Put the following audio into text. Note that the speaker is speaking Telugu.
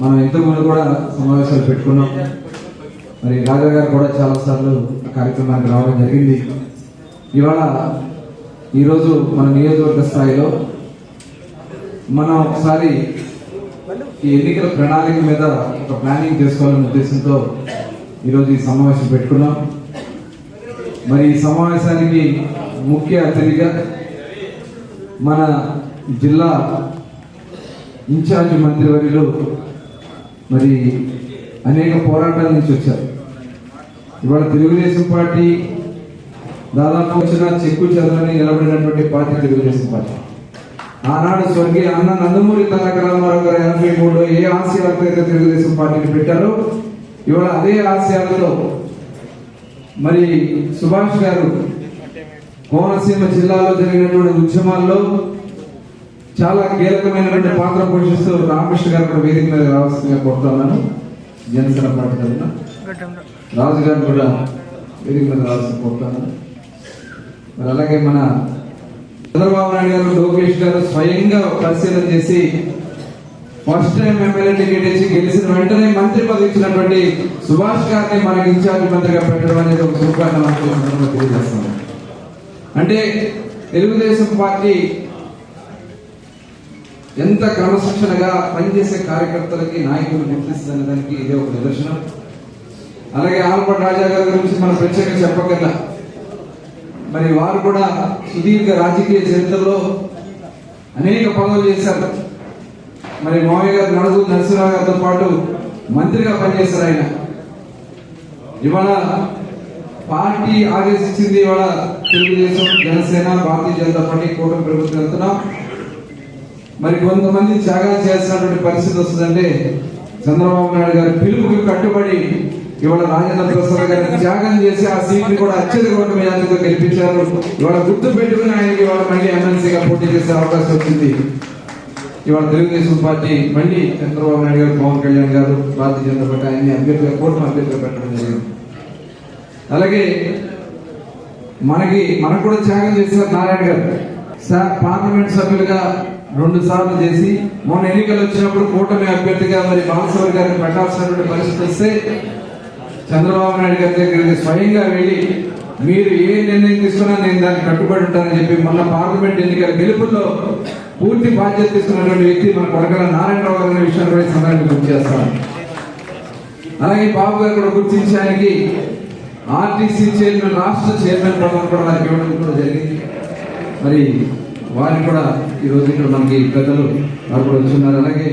మనం ఇంతకుముందు కూడా సమావేశాలు పెట్టుకున్నాం. మరి రాజా గారు కూడా చాలా సార్లు కార్యక్రమానికి రావడం జరిగింది. ఇవాళ ఈరోజు మన నియోజకవర్గ స్థాయిలో మనం ఒకసారి ఈ ఎన్నికల ప్రణాళిక మీద ఒక ప్లానింగ్ చేసుకోవాలనే ఉద్దేశంతో ఈరోజు ఈ సమావేశం పెట్టుకున్నాం. మరి ఈ సమావేశానికి ముఖ్య అతిథిగా మన జిల్లా ఇన్ఛార్జ్ మంత్రివర్యులు మరి అనేక పోరాటాల నుంచి వచ్చారు. ఇవాళ తెలుగుదేశం పార్టీ దాదాపు వచ్చిన చెక్కు చెదరని నిలబడినటువంటి పార్టీ తెలుగుదేశం పార్టీ. ఆనాడు స్వర్గీయ అన్న నందమూరి తారక రామారావు గారు ఎనభై మూడులో ఏ ఆశయాలతో అయితే తెలుగుదేశం పార్టీని పెట్టారో ఇవాళ అదే ఆశయాలతో మరి సుభాష్ గారు కోనసీమ జిల్లాలో జరిగినటువంటి ఉద్యమాల్లో చాలా కీలకమైనటువంటి పాత్ర పోషిస్తూ రామకృష్ణ గారు కూడా వేదిక మీద రావాల్సిందిగా కోరుతున్నాను జనసేన పార్టీ తరఫున రాజు గారు కూడా వేదిక మీద రావాల్సింది కోరుతాను మరి అలాగే మన చంద్రబాబు నాయుడు గారు లోకేష్ గారు స్వయంగా పరిశీలన చేసి ఫస్ట్ టైం ఎమ్మెల్యే టికెట్ ఇచ్చి గెలిచిన వెంటనే మంత్రి పదవి ఇచ్చినటువంటి సుభాష్ గారిని మనకి ఇన్ఛార్జ్ మంత్రిగా పెట్టడం అనేది ఒక శుభకార్యం తెలియజేస్తాను అంటే తెలుగుదేశం పార్టీ ఎంత క్రమశిక్షణగా పనిచేసే కార్యకర్తలకి నాయకులు గుర్తిస్తుందనే దానికి ఇదే ఒక నిదర్శనం. అలాగే ఆల్పట్ రాజా గారి గురించి మనం ప్రత్యేకంగా చెప్పగల మరి వారు కూడా సుదీర్ఘ రాజకీయ చరిత్రలో అనేక పనులు చేశారు. మరి మామయ్య గారు నడుగు నరసింహరావు గారితో పాటు మంత్రిగా పనిచేశారు ఆయన. ఇవాళ పార్టీ ఆదేశించింది ఇవాళ తెలుగుదేశం జనసేన భారతీయ జనతా పార్టీ కూటమి ప్రభుత్వం వెళ్తున్నాం. మరి కొంతమంది త్యాగాలు చేస్తున్నటువంటి పరిస్థితి వస్తుందంటే చంద్రబాబు నాయుడు గారి పిలుపుకి కట్టుబడి ఇవాళ రాజేంద్ర ప్రసాద్ గారిని త్యాగం చేసి ఆ సీట్ కూడా అత్యధిక ఓటు మెజార్టీతో గెలిపించారు. ఇవాళ గుర్తు పెట్టుకుని ఆయనకి ఇవాళ మళ్ళీ ఎమ్మెల్సీగా పోటీ చేసే అవకాశం వచ్చింది. ఇవాళ తెలుగుదేశం పార్టీ మళ్ళీ చంద్రబాబు నాయుడు గారు పవన్ కళ్యాణ్ గారు భారతీయ జనతా పార్టీ ఆయన్ని అభ్యర్థిగా కూటమి అభ్యర్థిగా పెట్టడం జరిగింది. అలాగే మనకి మనకు కూడా త్యాగం చేసిన నారాయణ గారు సార్ పార్లమెంట్ సభ్యులుగా రెండు సార్లు చేసి మొన్న ఎన్నికలు వచ్చినప్పుడు కూటమి అభ్యర్థిగా మరి బాలసవర్ గారిని పెట్టాల్సినటువంటి పరిస్థితి వస్తే చంద్రబాబు నాయుడు గారి దగ్గరికి స్వయంగా వెళ్ళి మీరు ఏ నిర్ణయం తీసుకున్నా నేను దానికి కట్టుబడి ఉంటానని చెప్పి మొన్న పార్లమెంట్ ఎన్నికల గెలుపుల్లో పూర్తి బాధ్యత తీసుకున్నటువంటి వ్యక్తి మన కొడకల నారాయణరావు గారి అనే విషయాన్ని కూడా సందర్భంగా గుర్తు చేస్తాను. అలాగే బాబు గారు కూడా గుర్తించి ఆయనకి ఆర్టీసీ చైర్మన్ రాష్ట్ర చైర్మన్ పదవి కూడా వారికి ఇవ్వడం కూడా జరిగింది. మరి వారిని కూడా ఈ ఇక్కడ మనకి పెద్దలు వారు కూడా వచ్చున్నారు అలాగే